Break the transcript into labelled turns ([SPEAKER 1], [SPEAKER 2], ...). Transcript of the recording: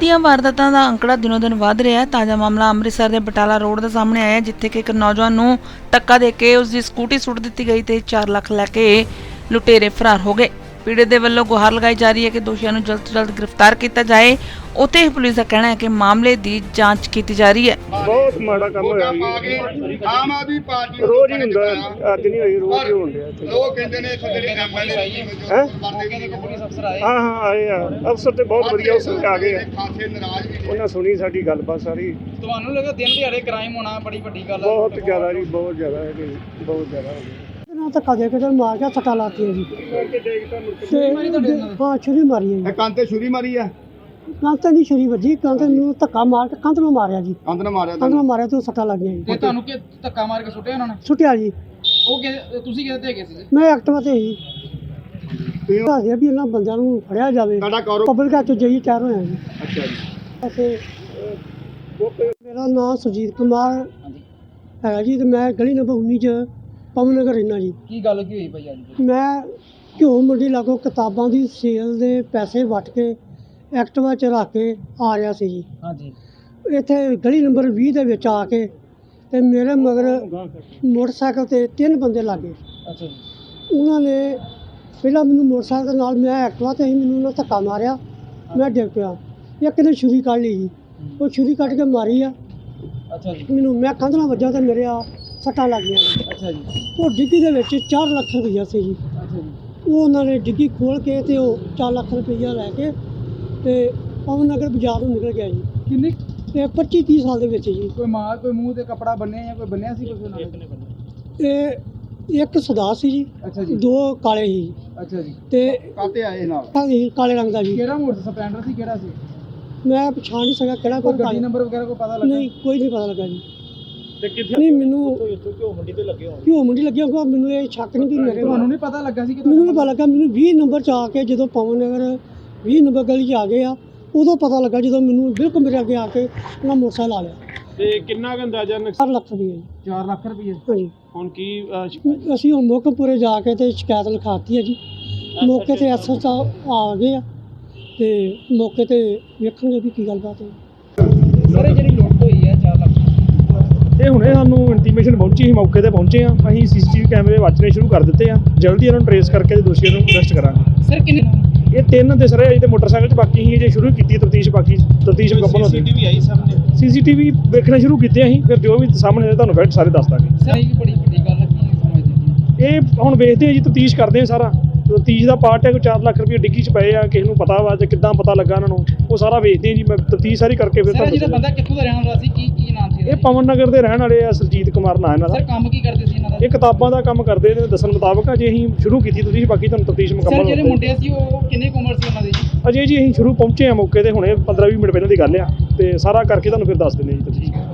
[SPEAKER 1] ਦੀਆਂ ਵਾਰਦਾਤਾਂ ਦਾ ਅੰਕੜਾ ਦਿਨੋ ਦਿਨ ਵਧ ਰਿਹਾ ਹੈ। ਤਾਜ਼ਾ ਮਾਮਲਾ ਅੰਮ੍ਰਿਤਸਰ ਦੇ ਬਟਾਲਾ ਰੋਡ ਦੇ ਸਾਹਮਣੇ ਆਇਆ ਜਿੱਥੇ ਕਿ ਇੱਕ ਨੌਜਵਾਨ ਨੂੰ ਟੱਕਾ ਦੇ ਕੇ ਉਸ ਦੀ ਸਕੂਟੀ ਸੁੱਟ ਦਿੱਤੀ ਗਈ ਤੇ 4 ਲੱਖ ਲੈ ਕੇ ਲੁਟੇਰੇ ਫਰਾਰ ਹੋ ਗਏ। ਪੀੜਤ ਦੇ ਵੱਲੋਂ ਗੁਹਾਰ ਲਗਾਈ ਜਾ ਰਹੀ ਹੈ ਕਿ ਦੋਸ਼ੀਆਂ ਨੂੰ ਜਲਦ ਤੋਂ ਜਲਦ ਗ੍ਰਿਫਤਾਰ ਕੀਤਾ ਜਾਏ। ਉੱਥੇ ਹੀ ਪੁਲਿਸ ਦਾ ਕਹਿਣਾ ਹੈ ਕਿ ਮਾਮਲੇ ਦੀ ਜਾਂਚ ਕੀਤੀ ਜਾ ਰਹੀ ਹੈ।
[SPEAKER 2] ਬਹੁਤ ਮਾੜਾ ਕੰਮ ਹੋਇਆ ਜੀ।
[SPEAKER 3] ਆਮ ਆਦਮੀ ਪਾਰਟੀ
[SPEAKER 2] ਰੋਜ਼ ਹੀ ਹੁੰਦਾ। ਅੱਜ ਨਹੀਂ ਹੋਈ ਰੋਜ਼ ਹੀ ਇੱਥੇ।
[SPEAKER 3] ਲੋਕ ਕਹਿੰਦੇ ਨੇ ਸਾਡੇ ਐਮਐਲਏ
[SPEAKER 2] ਹੈਂ? ਹਾਂ ਹਾਂ ਆਏ ਆ। ਅਫਸਰ ਤੇ ਬਹੁਤ ਵਧੀਆ ਅਫਸਰ ਆ ਗਏ ਆ।
[SPEAKER 3] ਖਾਸੇ ਨਾਰਾਜ਼ ਵੀ ਨੇ।
[SPEAKER 2] ਉਹਨਾਂ ਸੁਣੀ ਸਾਡੀ ਗੱਲਬਾਤ ਸਾਰੀ।
[SPEAKER 4] ਤੁਹਾਨੂੰ ਲੱਗਾ ਦਿਨ ਦਿਹਾੜੇ ਕ੍ਰਾਈਮ ਹੋਣਾ ਬੜੀ ਵੱਡੀ ਗੱਲ ਹੈ
[SPEAKER 2] ਬਹੁਤ ਜ਼ਿਆਦਾ ਜੀ ਬਹੁਤ ਜ਼ਿਆਦਾ ਹੈ ਜੀ ਬਹੁਤ ਜ਼ਿਆਦਾ ਹੋ ਗਿਆ।
[SPEAKER 5] ਨਾ ਧੱਕਾ ਦੇ ਕੇ ਤੇ ਮਾਰ ਕੇ ਸੱਟਾਂ ਲਾਤੀਆਂ ਜੀ। ਤੇ ਹਾਂ ਛੁਰੀ ਮਾਰੀ ਹੈ
[SPEAKER 3] ਇਹ ਕੰਨ ਤੇ ਛੁਰੀ ਮਾਰੀ ਆ
[SPEAKER 5] ਕੰਧ ਤੇ ਨਹੀਂ ਛੁਰੀ ਵੱਜੀ ਕੰਧ ਤੇ ਨੂੰ ਧੱਕਾ ਮਾਰ ਕੇ ਕੰਧ ਨੂੰ ਮਾਰਿਆ ਜੀ।
[SPEAKER 3] ਕੰਨ ਨੇ ਮਾਰਿਆ
[SPEAKER 5] ਕੰਧ ਨੂੰ
[SPEAKER 3] ਤੁਹਾਨੂੰ?
[SPEAKER 5] ਮਾਰਿਆ ਤੇ ਸੱਟਾਂ ਲੱਗੀਆਂ ਜੀ।
[SPEAKER 4] ਤੇ ਤੁਹਾਨੂੰ ਕਿ ਧੱਕਾ ਮਾਰ ਕੇ ਸੁੱਟਿਆ ਉਹਨਾਂ ਨੇ?
[SPEAKER 5] ਸੁੱਟਿਆ ਜੀ।
[SPEAKER 4] ਉਹ ਕਿ ਤੁਸੀਂ ਕਿਹਦੇ ਤੇ ਗਏ ਸੀ
[SPEAKER 5] ਮੈਂ ਐਕਟਿਵਾ ਤੇ ਹੀ।
[SPEAKER 3] ਤੁਸੀਂ
[SPEAKER 5] ਦੱਸਿਆ ਵੀ ਇਹਨਾਂ ਬੰਦਿਆਂ ਨੂੰ ਫੜਿਆ ਜਾਵੇ।
[SPEAKER 3] ਤੁਹਾਡਾ ਕਰੋ
[SPEAKER 5] ਪਬਲਿਕ ਹੱਥ ਜਾਈ ਚਾਰ ਹੋਇਆ ਜੀ।
[SPEAKER 3] ਅੱਛਾ ਜੀ।
[SPEAKER 5] ਮੇਰਾ ਨਾਮ ਸੁਜੀਤ ਕੁਮਾਰ ਹੈਗਾ ਜੀ ਤੇ ਮੈਂ ਗਲੀ ਨੰਬਰ 19 ਚ ਪਵਨ ਨਗਰ ਰਹਿਣਾ ਜੀ।
[SPEAKER 4] ਕੀ ਗੱਲ ਕੀ ਹੋਈ ਭਾਈ ਅੱਜ?
[SPEAKER 5] ਮੈਂ ਘਿਓ ਮੰਡੀ ਲਾਗੋਂ ਕਿਤਾਬਾਂ ਦੀ ਸੇਲ ਦੇ ਪੈਸੇ ਵਟ ਕੇ ਐਕਟਿਵਾ ਚ ਰੱਖ ਕੇ ਆ ਰਿਹਾ ਸੀ ਜੀ।
[SPEAKER 4] ਹਾਂਜੀ।
[SPEAKER 5] ਇੱਥੇ ਗਲੀ ਨੰਬਰ 20 ਦੇ ਵਿੱਚ ਆ ਕੇ ਤੇ ਮੇਰੇ ਮਗਰ ਮੋਟਰਸਾਈਕਲ ਤੇ ਤਿੰਨ ਬੰਦੇ ਲੱਗੇ।
[SPEAKER 4] ਅੱਛਾ ਜੀ।
[SPEAKER 5] ਉਹਨਾਂ ਨੇ ਪਹਿਲਾਂ ਮੈਨੂੰ ਮੋਟਰਸਾਈਕਲ ਨਾਲ ਮੈਂ ਐਕਟਿਵਾ ਤੇ ਹੀ ਮੈਨੂੰ ਉਹਨਾਂ ਧੱਕਾ ਮਾਰਿਆ ਮੈਂ ਡਿੱਗ ਪਿਆ। ਇੱਕ ਨੇ ਛੁਰੀ ਕੱਢ ਲਈ ਜੀ। ਉਹ ਛੁਰੀ ਕੱਢ ਕੇ ਮਾਰੀ ਆ।
[SPEAKER 4] ਅੱਛਾ ਜੀ।
[SPEAKER 5] ਮੈਨੂੰ ਮੈਂ ਕੰਧ ਨਾਲ ਵੱਜਾ ਤੇ ਮੇਰੇ ਆ ਸੱਟਾਂ ਲੱਗ ਗਈਆਂ। ਜੀ।
[SPEAKER 4] ਅੱਛਾ ਜੀ।
[SPEAKER 5] ਉਹ ਡਿੱਗੀ ਦੇ ਵਿੱਚ 4 ਲੱਖ ਰੁਪਈਆ ਸੀ ਜੀ।
[SPEAKER 4] ਅੱਛਾ ਜੀ।
[SPEAKER 5] ਉਹ ਉਹਨਾਂ ਨੇ ਡਿੱਗੀ ਖੋਲ ਕੇ ਤੇ ਉਹ 4 ਲੱਖ ਰੁਪਈਆ ਲੈ ਕੇ ਤੇ ਪਵਨ ਨਗਰ ਬਾਜ਼ਾਰ ਨੂੰ ਨਿਕਲ ਗਿਆ ਜੀ।
[SPEAKER 4] ਕਿੰਨੇ?
[SPEAKER 5] ਤੇ 25 30 ਸਾਲ ਦੇ ਵਿੱਚ ਜੀ।
[SPEAKER 4] ਕੋਈ ਮਾਂ ਕੋਈ ਮੂੰਹ ਤੇ ਕਪੜਾ ਬੰਨਿਆ ਜਾਂ ਕੋਈ ਬੰਨਿਆ ਸੀ ਕੁਝ ਉਹਨਾਂ ਨੇ?
[SPEAKER 5] ਇਹ ਇੱਕ ਸਦਾ ਸੀ ਜੀ।
[SPEAKER 4] ਅੱਛਾ ਜੀ।
[SPEAKER 5] ਦੋ ਕਾਲੇ ਸੀ।
[SPEAKER 4] ਅੱਛਾ ਜੀ।
[SPEAKER 5] ਤੇ
[SPEAKER 3] ਕਾਤੇ ਆਏ ਨਾਲ?
[SPEAKER 5] ਕਾਲੇ ਕਾਲੇ ਰੰਗ ਦਾ ਜੀ।
[SPEAKER 4] ਕਿਹੜਾ ਮੋਟਰ ਸਪਲੈਂਡਰ ਸੀ ਕਿਹੜਾ ਸੀ?
[SPEAKER 5] ਮੈਂ ਪਛਾਣ ਨਹੀਂ ਸਕਿਆ ਕਿਹੜਾ
[SPEAKER 4] ਕੋਈ ਗੱਡੀ ਨੰਬਰ ਵਗੈਰਾ ਕੋਈ ਪਤਾ ਲੱਗਾ?
[SPEAKER 5] ਨਹੀਂ ਕੋਈ ਨਹੀਂ ਪਤਾ ਲੱਗਾ ਜੀ।
[SPEAKER 2] ਤੇ ਕਿੱਥੇ
[SPEAKER 5] ਨਹੀਂ ਮੈਨੂੰ
[SPEAKER 2] ਘਿਓ ਮੰਡੀ ਤੇ ਲੱਗੇ ਹੋਣ।
[SPEAKER 5] ਘਿਓ ਮੰਡੀ ਲੱਗਿਆ ਹੋਊਗਾ ਮੈਨੂੰ ਇਹ ਸ਼ੱਕ ਨਹੀਂ ਵੀ ਮੇਰੇ
[SPEAKER 4] ਤੁਹਾਨੂੰ ਨਹੀਂ ਪਤਾ ਲੱਗਾ ਸੀ ਕਿ
[SPEAKER 5] ਮੈਨੂੰ ਨਹੀਂ ਪਤਾ ਲੱਗਾ ਮੈਨੂੰ 20 ਨੰਬਰ ਚ ਆ ਕੇ ਜਦੋਂ ਪਵਨ ਨਗਰ 20 ਨੰਬਰ ਗਲੀ ਚ ਆ ਗਏ ਆ ਉਦੋਂ ਪਤਾ ਲੱਗਾ ਜਦੋਂ ਮੈਨੂੰ ਬਿਲਕੁਲ ਮੇਰੇ ਅੱਗੇ ਆ ਕੇ ਉਹਨਾਂ ਮੋਟਰਸਾਈਕਲ ਆ ਲਿਆ।
[SPEAKER 2] ਤੇ ਕਿੰਨਾ ਕੁ ਅੰਦਾਜ਼ਾ ਨੁਕਸ-
[SPEAKER 5] 4 ਲੱਖ ਰੁਪਏ ਜੀ।
[SPEAKER 4] 4 ਲੱਖ ਰੁਪਏ
[SPEAKER 5] ਹਾਂਜੀ।
[SPEAKER 2] ਹੁਣ ਕੀ ਅਹ, ਸ਼-
[SPEAKER 5] ਅਸੀਂ ਹੁਣ ਮੋਕਮਪੁਰੇ ਜਾ ਕੇ ਤੇ ਸ਼ਿਕਾਇਤ ਲਿਖਾਤੀ ਹੈ ਜੀ। ਮੌਕੇ ਤੇ ਐਸਐਸ ਆ ਗਏ ਆ ਤੇ ਮੌਕੇ ਤੇ ਵੇਖਾਂਗੇ ਵੀ ਕੀ ਗੱਲਬਾਤ ਹੈ।
[SPEAKER 4] ਸਰ ਇਹ ਜਿਹੜੀ ਲੁੱਟ ਹੋਈ ਹੈ 4 ਲੱਖ
[SPEAKER 2] ਇਹ ਹੁਣੇ ਸਾਨੂੰ ਇੰਟੀਮੇਸ਼ਨ ਪਹੁੰਚੀ ਸੀ ਮੌਕੇ ਤੇ ਪਹੁੰਚੇ ਆ ਅਸੀਂ ਸੀਸੀਟੀਵੀ ਕੈਮਰੇ ਵਾਚਣੇ ਸ਼ੁਰੂ ਕਰ ਦਿੱਤੇ ਆ। ਜਲਦੀ ਇਹਨਾਂ ਨੂੰ ਟਰੇਸ ਕਰਕੇ ਤੇ ਦੋਸ਼ੀਆਂ ਨੂੰ ਅਰੈਸਟ ਕਰਾਂਗੇ।
[SPEAKER 4] ਸਰ ਕਿੰਨੇ
[SPEAKER 2] ਇਹ ਤਿੰਨ ਤੇ ਸਰ ਅਜੇ ਤੇ ਮੋਟਰਸਾਈਕਲ 'ਚ ਬਾਕੀ ਹੀ ਜੇ ਸ਼ੁਰੂ ਕੀਤੀ ਤਫਤੀਸ਼ ਬਾਕੀ ਤਫਤੀਸ਼ ਮੁਕੰਮਲ ਹੁੰਦੀ ਸੀਸੀਟੀਵੀ ਆਈ ਸਾਹਮਣੇ? ਸੀਸੀਟੀਵੀ ਵੇਖਣਾ ਸ਼ੁਰੂ ਕੀਤੇ ਅਸੀਂ ਫਿਰ ਜੋ ਵੀ ਸਾਹਮਣੇ ਆਏ ਤੁਹਾਨੂੰ ਫਿਰ ਸਾਰੇ ਦੱਸ ਦਾਂਗੇ।
[SPEAKER 4] ਸਰ ਇਹ ਬੜੀ ਵੱਡੀ ਗੱਲ ਹੈ ਕੀ ਸਮਝਦੇ ਜੀ
[SPEAKER 2] ਇਹ ਹੁਣ ਵੇਖਦੇ ਆ ਜੀ ਤਫਤੀਸ਼ ਕਰਦੇ ਆ ਸਾਰਾ। ਤਫਤੀਸ਼ ਦਾ ਪਾਰਟ ਹੈ ਕੋਈ 4 ਲੱਖ ਰੁਪਏ ਡਿੱਗੀ 'ਚ ਪਏ ਆ ਕਿਸੇ ਨੂੰ ਪਤਾ ਵਾ ਜਾਂ ਕਿੱਦਾਂ ਪਤਾ ਲੱਗਾ ਉਹਨਾਂ ਨੂੰ। ਉਹ ਸਾਰਾ ਵੇਖਦੇ ਆ ਜੀ ਮੈਂ ਤਫਤੀਸ਼ ਸਾਰੀ ਕਰਕੇ ਫਿਰ
[SPEAKER 4] ਸਰ ਇਹ ਜਿਹੜਾ
[SPEAKER 2] ਤੁਹਾਨੂੰ
[SPEAKER 4] ਬੰਦਾ ਕਿੱਥੋਂ ਦਾ ਰਹਿਣ ਵਾਲਾ ਸੀ ਕੀ ਕੀ ਨਾਮ
[SPEAKER 2] ਇਹ ਪਵਨ ਨਗਰ ਦੇ ਰਹਿਣ ਵਾਲੇ ਆ ਸਰਜੀਤ ਕੁਮਾਰ ਨਾਂ ਇਹਨਾਂ ਦਾ।
[SPEAKER 4] ਸਰ ਕੰਮ ਕੀ ਕਰਦੇ ਸੀ ਇਹਨਾਂ ਦਾ?
[SPEAKER 2] ਇਹ ਕਿਤਾਬਾਂ ਦਾ ਕੰਮ ਕਰਦੇ ਨੇ ਦੱਸਣ ਮੁਤਾਬਕ ਆ ਜੇ ਅਸੀਂ ਸ਼ੁਰੂ ਕੀਤੀ ਤੁਸੀਂ ਬਾਕੀ ਤੁਹਾਨੂੰ ਤਫਤੀਸ਼
[SPEAKER 4] ਸਰ
[SPEAKER 2] ਮੁਕੰਮਲ
[SPEAKER 4] ਜਿਹੜੇ
[SPEAKER 2] ਹੋਊਗੀ।
[SPEAKER 4] ਮੁੰਡੇ ਸੀ ਉਹ ਕਿੰਨੇ ਕੁ ਉਮਰ ਸੀ ਉਹਨਾਂ ਦੀ ਜੀ?
[SPEAKER 2] ਅਜੇ ਜੀ ਅਸੀਂ ਸ਼ੁਰੂ ਪਹੁੰਚੇ ਆ ਮੌਕੇ ਤੇ ਹੁਣੇ 15 20 ਮਿੰਟ ਪਹਿਲਾਂ ਦੀ ਗੱਲ ਆ ਤੇ ਸਾਰਾ ਕਰਕੇ ਤੁਹਾਨੂੰ ਫਿਰ ਦੱਸ ਦਿੰਦੇ ਜੀ ਤਫਤੀਸ਼।